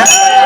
ஏய்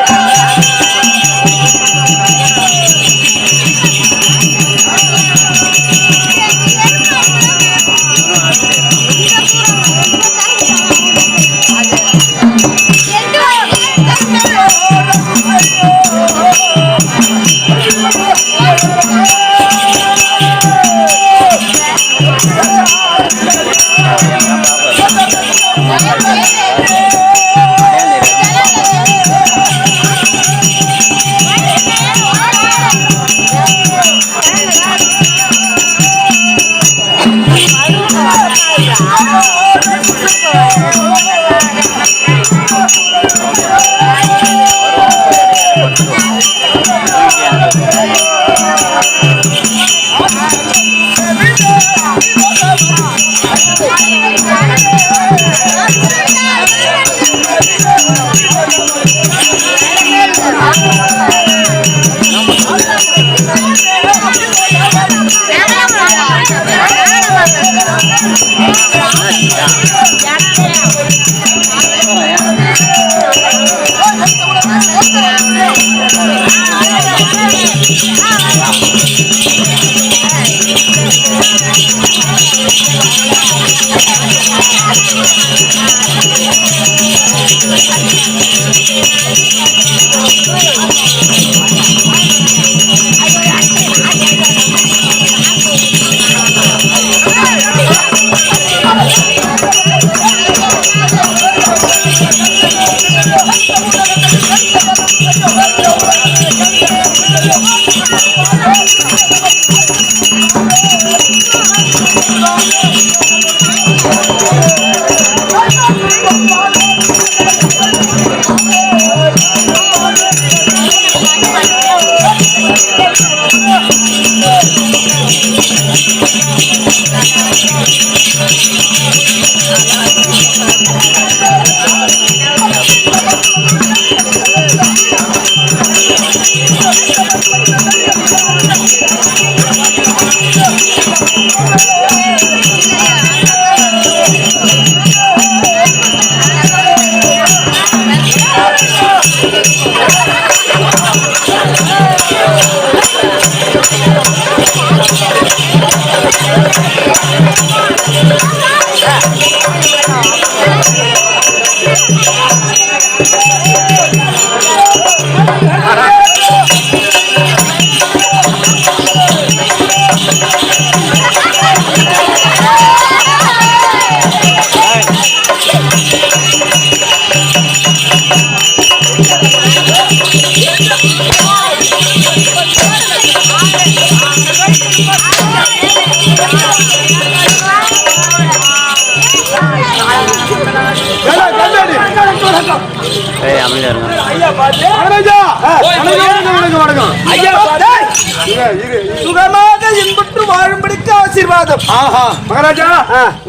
சுகமாக இன்புற்று வாழும்படிக்கு ஆசீர்வாதம். ஆஹா. மகாராஜா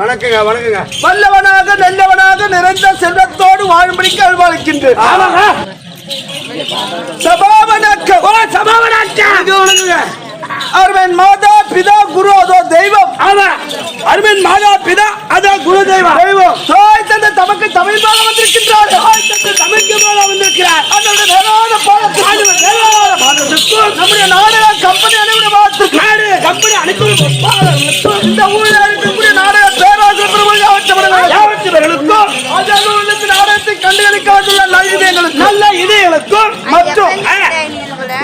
வணக்கங்க வணக்கங்க. வல்லவனாக நல்லவனாக நிறைந்த செல்வத்தோடு வாழும்படிக்கு அல்வாழ்க்கின்றேன் சபாவனாக்க ஓ சபாவனாக்க. அருமன் மாதா பிதா குரு அதோ தெய்வம். அருமன் மாதா பிதா அதான் குரு தெய்வம். தெய்வம். தாய் தந்த தமக்கு தமிழ் பாட வந்திருக்கின்றார். தாய் தந்தை தமிழுக்கு மேல வந்திருக்கிறார். அதனுடைய வேளாள பாதத்துக்கும் நம்முடைய நாடக கம்பெனி அனைவரும் நாடு. கம்பெனி அனுப்பி இந்த ஊரில் இருக்கக்கூடிய நாடக பேராசிரியர் யாவற்றவர்களுக்கும் அஜானூருக்கு நாடகத்தை கண்டுகளிக்க வந்துள்ள நல்விதயங்களுக்கு நல்ல இதயங்களுக்கும் மற்றும்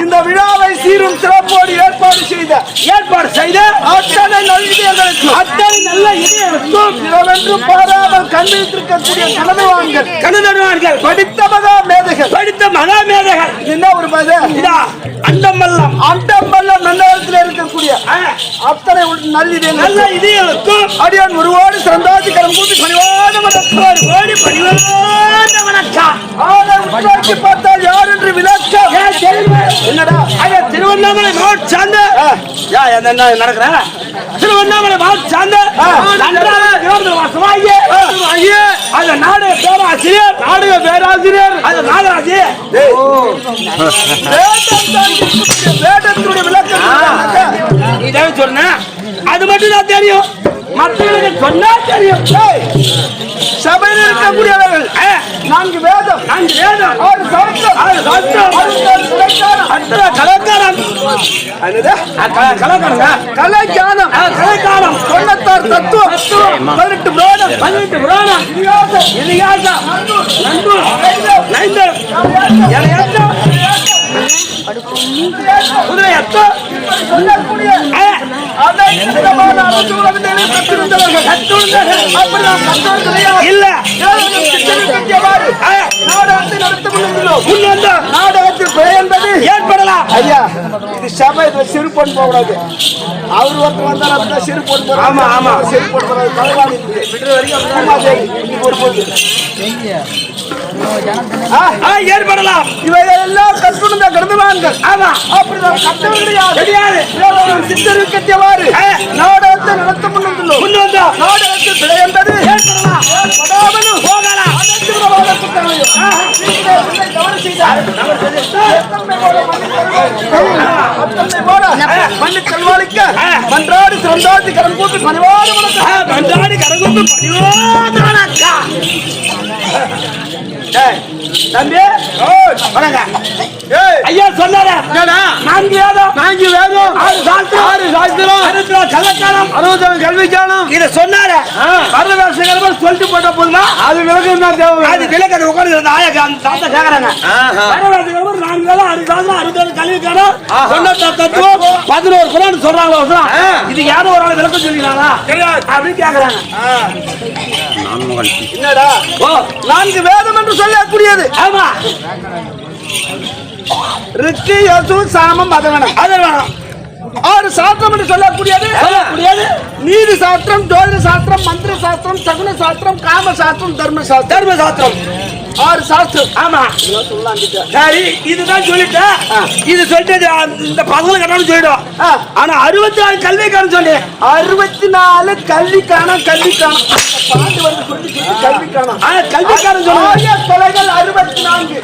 இந்த விழாவை சீரும் சிறப்போடு ஏற்பாடு செய்த ஏற்பாடு செய்த அத்தனை நல்விதயங்களுக்கு அத்தனை நல்ல இதயங்களுக்கும் இரவென்று பாராமல் கண்டிருக்கக்கூடிய தலைமைவான்கள் கணுதருவார்கள் படித்த மகா மேதைகள். படித்த மகா மேதைகள். என்ன ஒரு பத இதா அண்டமல்லம். அண்டம்பல்லம் நல்லத்தில் இருக்கக்கூடிய அத்தனை நல்ல நல்விதயங்கள் இதயங்களுக்கும் அடியான் ஒருவோடு சிறந்தாதி கரம் கூட்டி ஒரு கோடி பணிவான வணக்கம் உற்றாக்கி பார்த்தால் யார் என்று விளக்கம்? என்னடா? ஐயா, திருவண்ணாமலை மாவட்ட சார்ந்த யா, என்ன என்ன நடக்குற? திருவண்ணாமலை மாவட்ட சார்ந்த அந்த நாடக பேராசிரியர் நாடக பேராசிரியர். அந்த இருக்கக்கூடிய வேதத்தினுடைய விளக்கம் சொன்ன அது மட்டும் தான் தெரியும். மற்றவர்களுக்கு சொன்னா தெரியும். சபையில் இருக்கக்கூடியவர்கள் நான்கு நான்கு வேதம் ஆறு சாஸ்திரம் ஆறு சாஸ்திரம் கலைஞானம் அத்தனை கலக்காரம் என்னது? கலக்காரங்க கலைஞானம். கலக்காரம் தொண்ணூத்தாறு தத்துவம். பதினெட்டு புராணம் பதினெட்டு புராணம். இதிகாசம். இதிகாசம். நன்பு நைந்தம் இல்ல. நாடகத்தில் பிழை என்பது ஏற்படலாம் ஐயா இது சபை இதுல சிறு பொண்ணு போகக்கூடாது. அவர் ஒருத்தர் அப்படின்னா சிறு பொண்ணு போறாரு. ஆமா, ஆமா. சிறு பொண்ணு போறாரு. தலைவாணி சரி. இன்னைக்கு ஒரு பொண்ணு. ஏற்படலாம். இவைகள் எல்லாம் கற்றுணர்ந்த கருதுவான்கள். ஆமா. அப்படி நாம் கற்றவர் கிடையாது சித்தரிக்கக்கூடியவாறு ஆ. நாடகத்தை நடத்த முன்னுள்ளோம் முன் வந்தா. நாடகத்தில் பிழை என்பது ஏற்படலாம். ஏற்படாமலும் போகலாம். மன்றாடி சிறந்தாதி கரம் கூட்டு பணிவாடு. ஆ, பண்டாடி கரகுந்து Hey. தம்பி வணங்க ஐயா சொன்னாரா. நான்கு வேதம். நான்கு வேதம். ஆறு சாஸ்திரம். ஆறு சாஸ்திரம். அறுபத்தி கல்விக்கானம் இத சொன்னார. வரதராசகரமா சொல்லிட்டு போட்ட போதுமா அது விளக்கம் தான் தேவை. அது விளக்கத்தை உட்கார்ந்து இருந்த ஆயா அந்த தாத்தா கேக்குறாங்க வரதராசகரமா நான்கு வேதம் ஆறு சாஸ்திரம் அறுபத்தாறு கல்விக்காலம் தொண்ணூத்தாறு தத்துவம் பதினோரு குரான் சொல்றாங்களா இது ஒரு ஆள் விளக்கம் சொல்லிக்கிறாங்களா அப்படின்னு கேக்குறாங்க. என்னடா ஓ நான்கு வேதம் என்று சொல்லக்கூடியது. ஆமா. ரிக்கு யசு சாமம் அதவனம் அது வேணும். ஆறு சாஸ்திரம் என்று சொல்லக்கூடியது? சொல்லக்கூடியது? நீதி சாஸ்திரம் ஜோதிட சாஸ்திரம் மந்திர சாஸ்திரம் சகுன சாஸ்திரம் காம சாஸ்திரம் தர்ம சாஸ்திரம். தர்ம சாஸ்திரம். ஆறு சாஸ்திரம். ஆமா. சரி இதுதான் சொல்லிட்டேன். இது சொல்லிட்டு இந்த பசங்களை கட்டாலும் சொல்லிடும். ஆனா அறுபத்தி நாலு கல்விக்காரன் சொல்லி. அறுபத்தி நாலு கல்விக்கான கல்விக்கான பாட்டு வந்து சொல்லி கல்விக்கான ஆனா கல்விக்காரன் சொல்லுவாங்க ஆய தொலைகள் அறுபத்தி நான்கு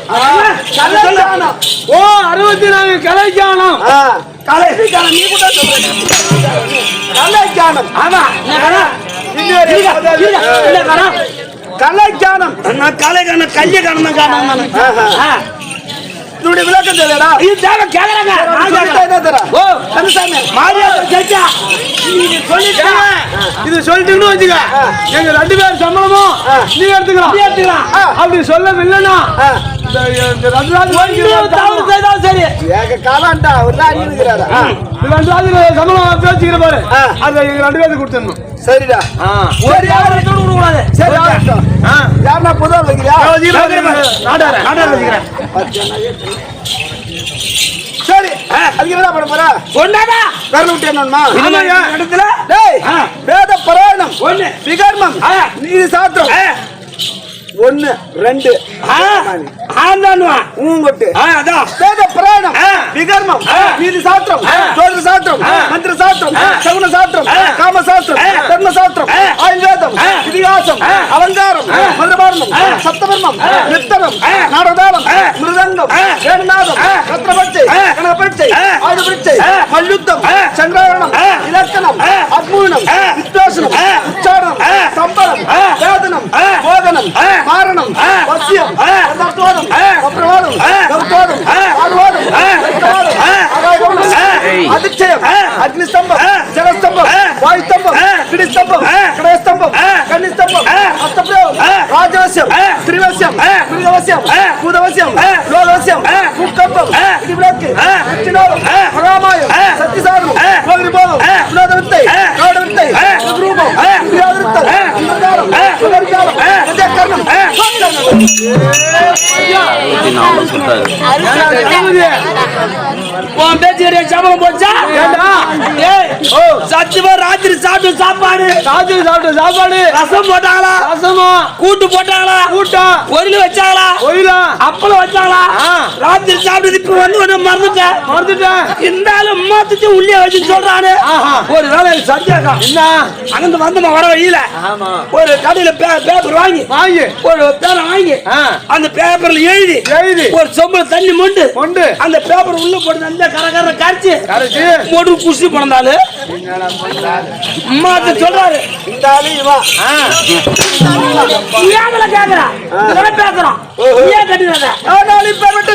ஓ அறுபத்தி நாலு கலைக்கானம் ஆ, கலைக்காரன் நீ கூட சொல்ற கலைக்கானம் ஆமா என்ன கணம்? இன்னொரு இருங்க, இருங்க, இல்ல கணம். கலைக்கானம் கல்விக்காரன் தான் காரணம் நானு. ஆ. இதனுடைய விளக்கம் தெரியலடா இது தேவை தர ஓ கந்தசாமி மாரியாதை ஜெயிச்சா நீங்க சொல்லிட்டா? இது சொல்லிட்டீங்கன்னு வச்சுக்க. எங்க ரெண்டு பேர் சம்பளமும் நீ எடுத்துக்கலாம். நீ எடுத்துக்கலாம். அப்படி சொல்லவில்லைன்னா ரெண்டு நாள் தவறு செய்தாலும் சரி. ஏக காலாண்டா ஒரு இருக்கிறாரா? ரெண்டு நாள் சம்பளம் பேசிக்கிற பாரு. அதை எங்க ரெண்டு பேருக்கு கொடுத்துடணும். சரிடா. ஒரு யாரும் விட கூடாது சரி. யாருன்னா புதுவா வைக்கிறியா நாடார நாடார வச்சுக்கிறேன். சரி. அதுக்கு என்ன பண்ண போற? ஒன்னாதா கருணை விட்டு என்னன்னா ஆமாய்யா. இடத்துல. வேத பராயணம் ஒண்ணு. விகர்மம். நீதி சாத்திரம் ஒண்ணு ரெண்டு. ஊங்கொட்டு வேத புராணம். விகர்மம் ஆ. ஜோதிட சாஸ்திரம் ஆ. மந்திர சாஸ்திரம் ஆ. சகுன சாஸ்திரம் ஆ. காம சாஸ்திரம் ஆ. தர்ம சாஸ்திரம் ஆ. ஆயுர்வேதம். இதிகாசம். அலங்காரம். மதுரபாரணம் ஆ. நித்தனம். நாடதாளம். மிருதங்கம். வேணுநாதம். ரத்னபட்சை ஆ. ஆயுதபட்சை. மல்யுத்தம். சங்கராயணம். இலக்கணம். வித்யாசனம் ஆ. உச்சாரணம். சம்பளம். வேதனம். போதனம் ஆ. மாரணம் ஆ. வசியம் ஆ. தத்துவாதம் ஆ. அப்ரவாதம் ஆ. கௌத்வாதம் ஆ. ஆர்வாதம் ஆ. வைத்தவாதம் ஆ. அகாயவாதம் ஆ. அதிச்சயம் ஆ. அக்னிஸ்தம்பம். ஜலஸ்தம்பம். வாயுஸ்தம்பம். கிடிஸ்தம்பம். கடயஸ்தம்பம். கன்னிஸ்தம்பம் ஆ. ராஜவசியம் ஆ. மிருகவசியம். பூதவசியம். லோகவசியம் ஆ. இடிவிளக்கு ஆ. வெற்றினோகம் இருபத்தி நாலு சொல்றாரு. உன் பேச்சு சம்பளம் போச்சா? ஏய், சத்தியமா ராத்திரி சாப்பிட்டு சாப்பாடு. ராத்திரி சாப்பிட்ட சாப்பாடு. ரசம் போட்டாங்களா? ரசமா? கூட்டு போட்டாங்களா? கூட்டம் பொரியல் வச்சாங்களா? ஒயிலா அப்பளம் வச்சாங்களா. ராத்திரி சாப்பிட்டது இப்ப வந்து ஒண்ணு மறந்துட்டேன். மறந்துட்டேன். இருந்தாலும் மாத்துச்சு உள்ளே வச்சு சொல்றானு. ஒரு வேலை சத்தியாக்கம் என்ன? அங்கிருந்து வந்தமா வர வழியில? ஒரு கடையில பேப்பர் வாங்கி வாங்கி. ஒரு பேனை வாங்கி. அந்த பேப்பர்ல எழுதி எழுதி. ஒரு சொம்புல தண்ணி மொண்டு கொண்டு அந்த பேப்பர் உள்ள போட்டு நல்ல கரகர கரைச்சு போட்டு குஷி பிறந்தாலு. அம்மா சொல்றாரு. இந்த ஆளு இவன் கேக்குறான் பேசுறான். ஏன் கட்டினத? ஆனால் இப்ப விட்டு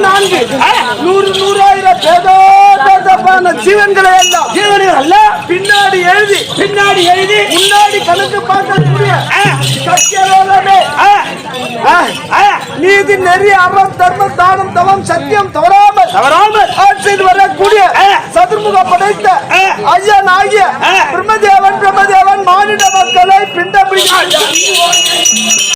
நான்கு. நூறு நூறாயிரம் ஏதோ தப்பான ஜீவன்களை எல்லாம். ஜீவனிகள் அல்ல. பின்னாடி எழுதி. பின்னாடி எழுதி. முன்னாடி கணக்கு பார்க்கக்கூடிய சத்தியலோகமே. நீதி நெறி அறம் தர்மம் தானம் தவம் சத்தியம் தவறாமல் தவறாமல் ஆட்சியில் வரக்கூடிய. சதுர்முக படைத்த. ஐயன் ஆகிய. பிரம்மதேவன் பிரம்மதேவன் மானிட மக்களை பிடிக்க